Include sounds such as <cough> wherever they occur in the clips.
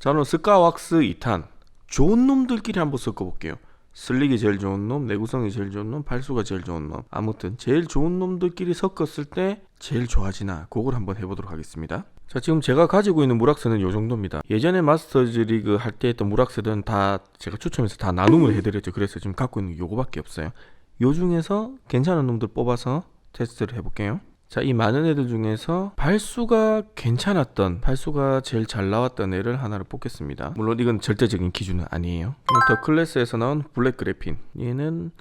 자 오늘 스카왁스 2탄. 좋은 놈들끼리 한번 섞어볼게요. 슬릭이 제일 좋은 놈, 내구성이 제일 좋은 놈, 발수가 제일 좋은 놈. 아무튼 제일 좋은 놈들끼리 섞었을 때 제일 좋아지나 그걸 한번 해보도록 하겠습니다. 자 지금 제가 가지고 있는 무락스는 요 정도입니다. 예전에 마스터즈 리그 할 때 했던 무락스들은 다 제가 추첨해서 다 나눔을 해드렸죠. 그래서 지금 갖고 있는 게 요거밖에 없어요. 요 중에서 괜찮은 놈들 뽑아서 테스트를 해볼게요 자, 이 많은 애들 중에서 발수가 괜찮았던, 발수가 제일 잘 나왔던 애를 하나를 뽑겠습니다. 물론 이건 절대적인 기준은 아니에요. 더 클래스에서 나온 블랙 그래핀. 얘는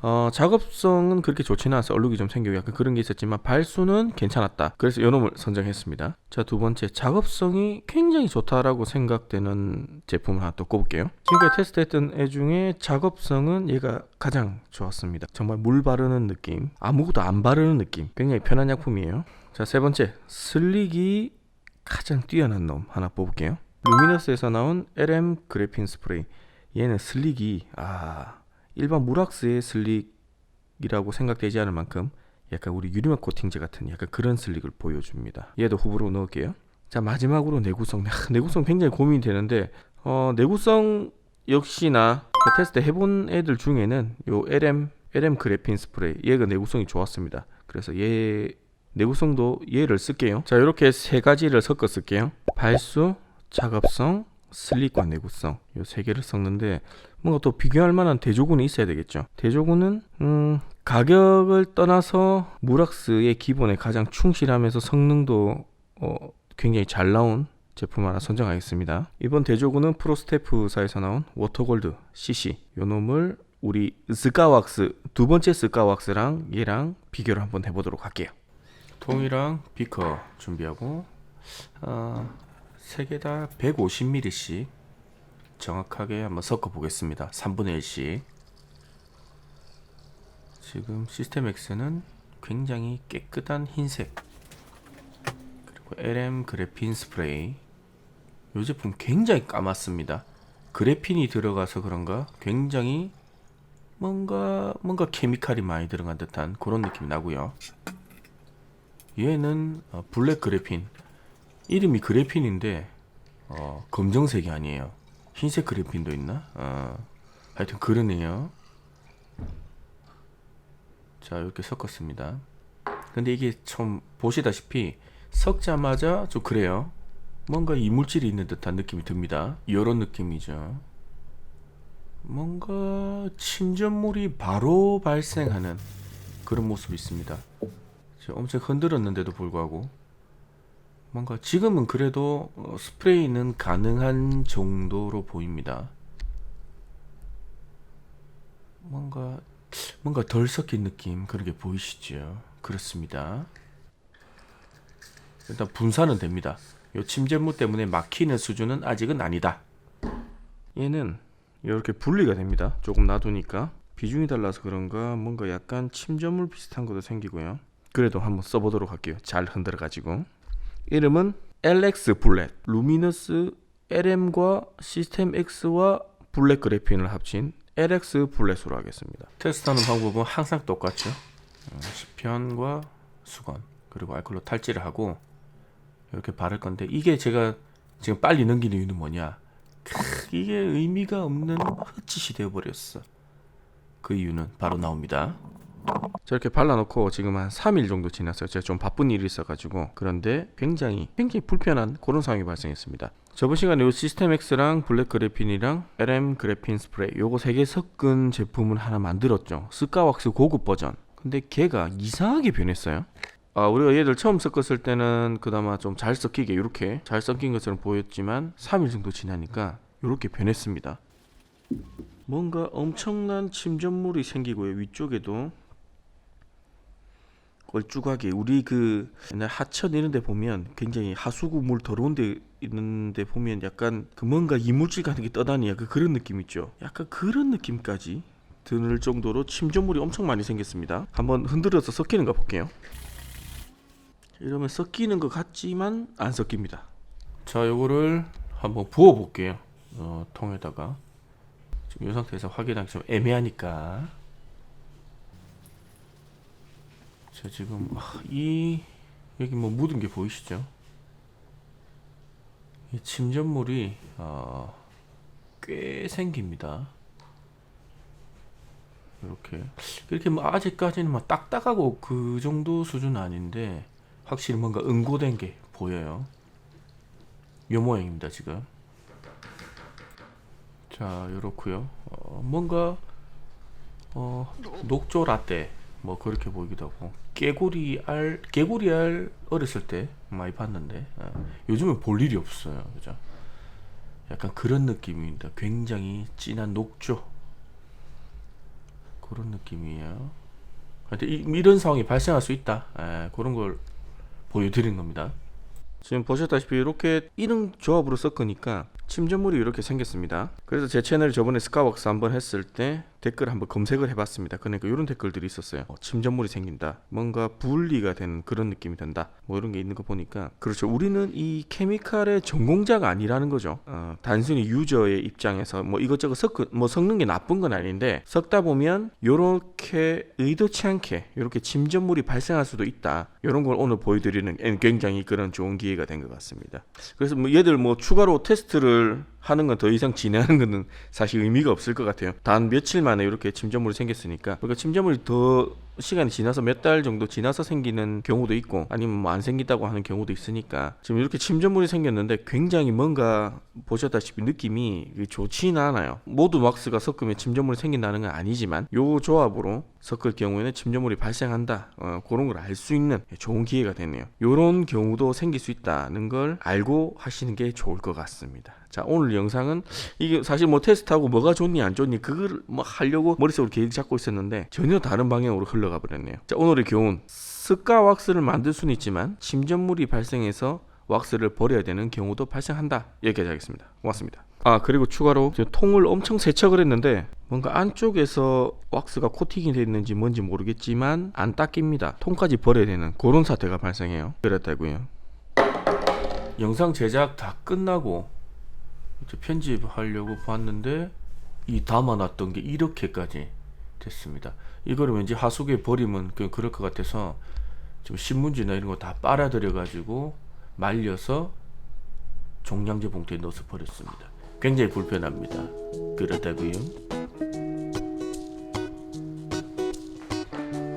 어, 작업성은 그렇게 좋지는 않아서 얼룩이 좀 생기고 약간 그런 게 있었지만 발수는 괜찮았다. 그래서 요 놈을 선정했습니다. 자, 두 번째 작업성이 굉장히 좋다라고 생각되는 제품을 하나 또 꼽을게요. 지금까지 테스트했던 애 중에 작업성은 얘가 가장 좋았습니다. 정말 물 바르는 느낌, 아무것도 안 바르는 느낌, 굉장히 편한 약품이에요. 자, 세 번째 슬릭이 가장 뛰어난 놈 하나 뽑을게요. 루미너스에서 나온 LM 그래핀 스프레이. 얘는 슬릭이 아 일반 무락스의 슬릭이라고 생각되지 않을 만큼 약간 우리 유리막 코팅제 같은 약간 그런 슬릭을 보여줍니다. 얘도 후보로 넣을게요. 자 마지막으로 내구성. <laughs> 내구성 굉장히 고민이 되는데 어, 내구성 역시나 그 테스트 해본 애들 중에는 요 LM LM 그래핀 스프레이 얘가 내구성이 좋았습니다. 그래서 얘 내구성도 얘를 쓸게요. 자 이렇게 세 가지를 섞어 쓸게요. 발수, 작업성, 슬릭과 내구성 요 세 개를 섞는데 뭔가 또 비교할 만한 대조군이 있어야 되겠죠. 대조군은 음, 가격을 떠나서 무락스의 기본에 가장 충실하면서 성능도 어, 굉장히 잘 나온 제품 하나 선정하겠습니다. 이번 대조군은 프로스테프사에서 나온 워터골드 CC 요 놈을 우리 스카왁스 두 번째 스카왁스랑 얘랑 비교를 한번 해보도록 할게요. 통이랑 비커 준비하고 어, 세개 다 150ml씩 정확하게 한번 섞어 보겠습니다. 3분의 1씩. 지금 시스템 X는 굉장히 깨끗한 흰색. 그리고 LM 그래핀 스프레이. 이 제품 굉장히 까맣습니다. 그래핀이 들어가서 그런가 굉장히 뭔가 뭔가 케미칼이 많이 들어간 듯한 그런 느낌이 나고요. 얘는 어, 블랙 그래핀. 이름이 그래핀인데 어, 검정색이 아니에요. 흰색 그래핀도 있나? 어, 하여튼 그러네요. 자 이렇게 섞었습니다. 근데 이게 좀 보시다시피 섞자마자 좀 그래요. 뭔가 이물질이 있는 듯한 느낌이 듭니다. 이런 느낌이죠. 뭔가 침전물이 바로 발생하는 그런 모습이 있습니다. 엄청 흔들었는데도 불구하고 뭔가 지금은 그래도 어, 스프레이는 가능한 정도로 보입니다. 뭔가 뭔가 덜 섞인 느낌 그런 게 보이시죠? 그렇습니다. 일단 분사는 됩니다. 요 침전물 때문에 막히는 수준은 아직은 아니다. 얘는 이렇게 분리가 됩니다. 조금 놔두니까 비중이 달라서 그런가 뭔가 약간 침전물 비슷한 것도 생기고요. 그래도 한번 써보도록 할게요. 잘 흔들어 가지고 이름은 LX 블랙 루미너스 LM과 시스템 X와 블랙 그래핀을 합친 LX 블랙으로 하겠습니다. 테스트하는 방법은 항상 똑같죠. 어, 시편과 수건 그리고 알콜로 탈지를 하고 이렇게 바를 건데 이게 제가 지금 빨리 넘기는 이유는 뭐냐? 크, 이게 의미가 없는 헛짓이 되어버렸어. 그 이유는 바로 나옵니다. 저렇게 발라놓고 지금 한 3일 정도 지났어요. 제가 좀 바쁜 일이 있어가지고 그런데 굉장히 굉장히 불편한 그런 상황이 발생했습니다. 저번 시간에 요 시스템 X랑 블랙 그래핀이랑 LM 그래핀 스프레이 요거 세 개 섞은 제품을 하나 만들었죠. 스카왁스 고급 버전. 근데 걔가 이상하게 변했어요. 아, 우리가 얘들 처음 섞었을 때는 그나마 좀 잘 섞이게 이렇게 잘 섞인 것처럼 보였지만 3일 정도 지나니까 이렇게 변했습니다. 뭔가 엄청난 침전물이 생기고요. 위쪽에도 걸쭉하게 우리 그 옛날 하천 이런 데 보면 굉장히 하수구 물 더러운 데 있는 데 보면 약간 그 뭔가 이물질 같은 게 떠다니 약간 그런 느낌 있죠. 약간 그런 느낌까지 드는 정도로 침전물이 엄청 많이 생겼습니다. 한번 흔들어서 섞이는 거 볼게요. 이러면 섞이는 것 같지만 안 섞입니다. 자, 요거를 한번 부어 볼게요. 어, 통에다가 지금 이 상태에서 확인하기 좀 애매하니까 자 지금 아, 이 여기 뭐 묻은 게 보이시죠? 이 침전물이 어, 꽤 생깁니다. 이렇게 이렇게 뭐 아직까지는 막 딱딱하고 그 정도 수준 은 아닌데 확실히 뭔가 응고된 게 보여요. 요 모양입니다 지금. 자 요렇고요. 어, 뭔가 어, 녹조 라떼 뭐 그렇게 보이기도 하고 깨구리 알 깨구리 알 어렸을 때 많이 봤는데 어, 요즘은 볼 일이 없어요. 그죠? 약간 그런 느낌입니다. 굉장히 진한 녹조 그런 느낌이에요. 하여튼 이- 이런 상황이 발생할 수 있다. 에, 그런 걸 보여드린 겁니다. 지금 보셨다시피 이렇게 이런 조합으로 섞으니까 침전물이 이렇게 생겼습니다. 그래서 제 채널에 저번에 스카왁스 한번 했을 때 댓글 한번 검색을 해봤습니다. 그러니까 이런 댓글들이 있었어요. 어, 침전물이 생긴다. 뭔가 분리가 되는 그런 느낌이 든다. 뭐 이런 게 있는 거 보니까 그렇죠. 우리는 이 케미칼의 전공자가 아니라는 거죠. 어, 단순히 유저의 입장에서 뭐 이것저것 섞, 뭐 섞는 게 나쁜 건 아닌데 섞다 보면 요렇게 의도치 않게 요렇게 침전물이 발생할 수도 있다. 이런 걸 오늘 보여드리는 굉장히 그런 좋은 기회가 된 것 같습니다. 그래서 뭐 얘들 뭐 추가로 테스트를 하는 건 더 이상 진행하는 거는 사실 의미가 없을 것 같아요. 단 며칠 만에 이렇게 침전물이 생겼으니까 그러니까 침전물이 더 시간이 지나서 몇 달 정도 지나서 생기는 경우도 있고 아니면 뭐 안 생긴다고 하는 경우도 있으니까 지금 이렇게 침전물이 생겼는데 굉장히 뭔가 보셨다시피 느낌이 좋지는 않아요. 모두 왁스가 섞으면 침전물이 생긴다는 건 아니지만 요 조합으로 섞을 경우에는 침전물이 발생한다. 어, 그런 걸 알 수 있는 좋은 기회가 되네요. 요런 경우도 생길 수 있다는 걸 알고 하시는 게 좋을 것 같습니다. 자, 오늘 영상은 이게 사실 뭐 테스트하고 뭐가 좋니 안 좋니 그걸 뭐 하려고 머릿속으로 계획 잡고 있었는데 전혀 다른 방향으로 흘러 가 버렸네요. 자, 오늘의 교훈. 스카 왁스를 만들 수는 있지만 침전물이 발생해서 왁스를 버려야 되는 경우도 발생한다. 여기까지 하겠습니다. 고맙습니다. 아 그리고 추가로 통을 엄청 세척을 했는데 뭔가 안쪽에서 왁스가 코팅이 되어 있는지 뭔지 모르겠지만 안 닦입니다. 통까지 버려야 되는 그런 사태가 발생해요. 그랬다고요. 영상 제작 다 끝나고 편집하려고 봤는데 이 담아놨던 게 이렇게까지 됐습니다. 이거를 왠지 하수구에 버리면 그냥 그럴 것 같아서 좀 신문지나 이런 거 다 빨아들여 가지고 말려서 종량제 봉투에 넣어서 버렸습니다. 굉장히 불편합니다. 그렇다고요.